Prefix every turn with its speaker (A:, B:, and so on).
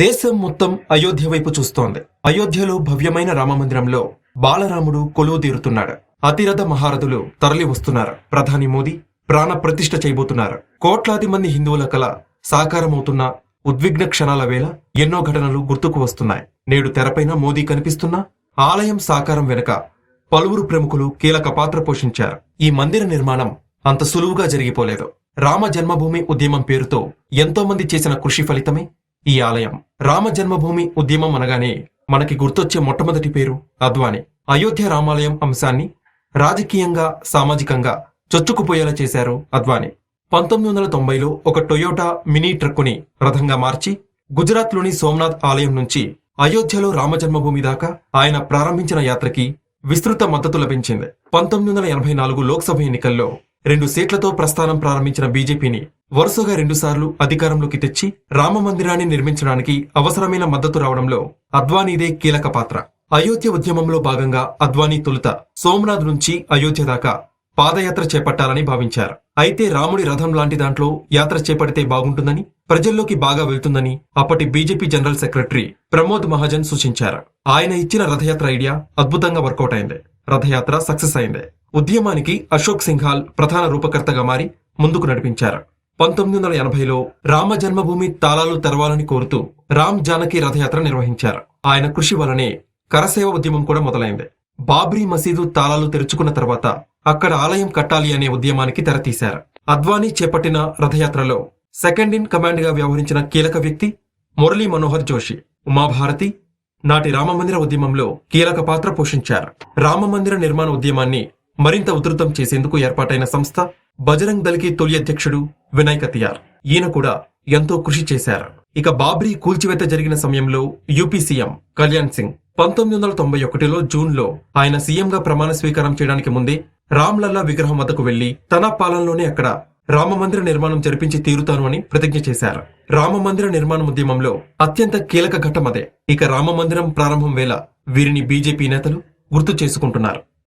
A: దేశం మొత్తం అయోధ్య వైపు చూస్తోంది. అయోధ్యలో భవ్యమైన రామమందిరంలో బాలరాముడు కొలువు తీరుతున్నాడు. అతిరథ మహారథులు తరలి వస్తున్నారు. ప్రధాని మోదీ ప్రాణ ప్రతిష్ఠ చేయబోతున్నారు. కోట్లాది మంది హిందువుల కల సాకారమవుతున్న ఉద్విగ్న క్షణాల వేళ ఎన్నో ఘటనలు గుర్తుకు వస్తున్నాయి. నేడు తెరపైన మోదీ కనిపిస్తున్న ఆలయం సాకారం వెనుక పలువురు ప్రముఖులు కీలక పాత్ర పోషించారు. ఈ మందిర నిర్మాణం అంత సులువుగా జరిగిపోలేదు. రామ జన్మభూమి ఉద్యమం పేరుతో ఎంతో మంది చేసిన కృషి ఫలితమే ఈ ఆలయం. రామ జన్మభూమి ఉద్యమం అనగానే మనకి గుర్తొచ్చే మొట్టమొదటి పేరు అద్వాని. అయోధ్య రామాలయం అంశాన్ని రాజకీయంగా సామాజికంగా చొచ్చుకుపోయేలా చేశారు అద్వాని. పంతొమ్మిది వందల తొంభైలో ఒక టొయోటా మినీ ట్రక్కుని రథంగా మార్చి గుజరాత్లోని సోమనాథ్ ఆలయం నుంచి అయోధ్యలో రామ జన్మభూమి దాకా ఆయన ప్రారంభించిన యాత్రకి విస్తృత మద్దతు లభించింది. పంతొమ్మిది వందల ఎనభై నాలుగు లోక్సభ ఎన్నికల్లో రెండు సీట్లతో ప్రస్థానం ప్రారంభించిన బీజేపీని వరుసగా రెండుసార్లు అధికారంలోకి తెచ్చి రామ మందిరాన్ని నిర్మించడానికి అవసరమైన మద్దతు రావడంలో అద్వానీదే కీలక పాత్ర. అయోధ్య ఉద్యమంలో భాగంగా అద్వానీ తొలుత సోమనాథ్ నుంచి అయోధ్య దాకా పాదయాత్ర చేపట్టాలని భావించారు. అయితే రాముడి రథం లాంటి దాంట్లో యాత్ర చేపడితే బాగుంటుందని ప్రజల్లోకి బాగా వెళ్తుందని అప్పటి BJP general secretary Pramod Mahajan సూచించారు. ఆయన ఇచ్చిన రథయాత్ర ఐడియా అద్భుతంగా వర్కౌట్ అయింది. రథయాత్ర సక్సెస్ అయింది. ఉద్యమానికి అశోక్ సింఘాల్ ప్రధాన రూపకర్తగా మారి ముందుకు నడిపించారు. పంతొమ్మిది వందల ఎనభైలో రామ జన్మభూమి తాళాలు తెరవాలని కోరుతూ రామ్ జానకి రథయాత్ర నిర్వహించారు. ఆయన కృషి వలనే కరసేవ ఉద్యమం కూడా మొదలైంది. బాబ్రీ మసీదు తాళాలు తెరుచుకున్న తర్వాత అక్కడ ఆలయం కట్టాలి అనే ఉద్యమానికి తెరతీశారు. అద్వానీ చేపట్టిన రథయాత్రలో సెకండ్ ఇన్ కమాండ్గా వ్యవహరించిన కీలక వ్యక్తి మురళీ మనోహర్ జోషి ఉమాభారతి నాటి రామమందిర ఉద్యమంలో కీలక పాత్ర పోషించారు. రామమందిర నిర్మాణ ఉద్యమాన్ని మరింత ఉధృతం చేసేందుకు ఏర్పాటైన సంస్థ బజరంగ్ దళకి తొలి అధ్యక్షుడు వినాయక తియార్. ఈయన కూడా ఎంతో కృషి చేశారు. ఇక బాబ్రీ కూల్చివేత జరిగిన సమయంలో యూపీ సీఎం కళ్యాణ్ సింగ్ పంతొమ్మిది వందల తొంభై ఒకటిలో జూన్లో ఆయన సీఎంగా ప్రమాణ స్వీకారం చేయడానికి ముందే రామ్లల్లా విగ్రహం వద్దకు వెళ్ళి తన పాలనలోనే అక్కడ రామమందిర నిర్మాణం జరిపించి తీరుతాను అని ప్రతిజ్ఞ చేశారు. రామమందిర నిర్మాణ ఉద్యమంలో అత్యంత కీలక ఘట్టం అదే. ఇక రామమందిరం ప్రారంభం వేళ వీరిని బీజేపీ నేతలు గుర్తు చేసుకుంటున్నారు.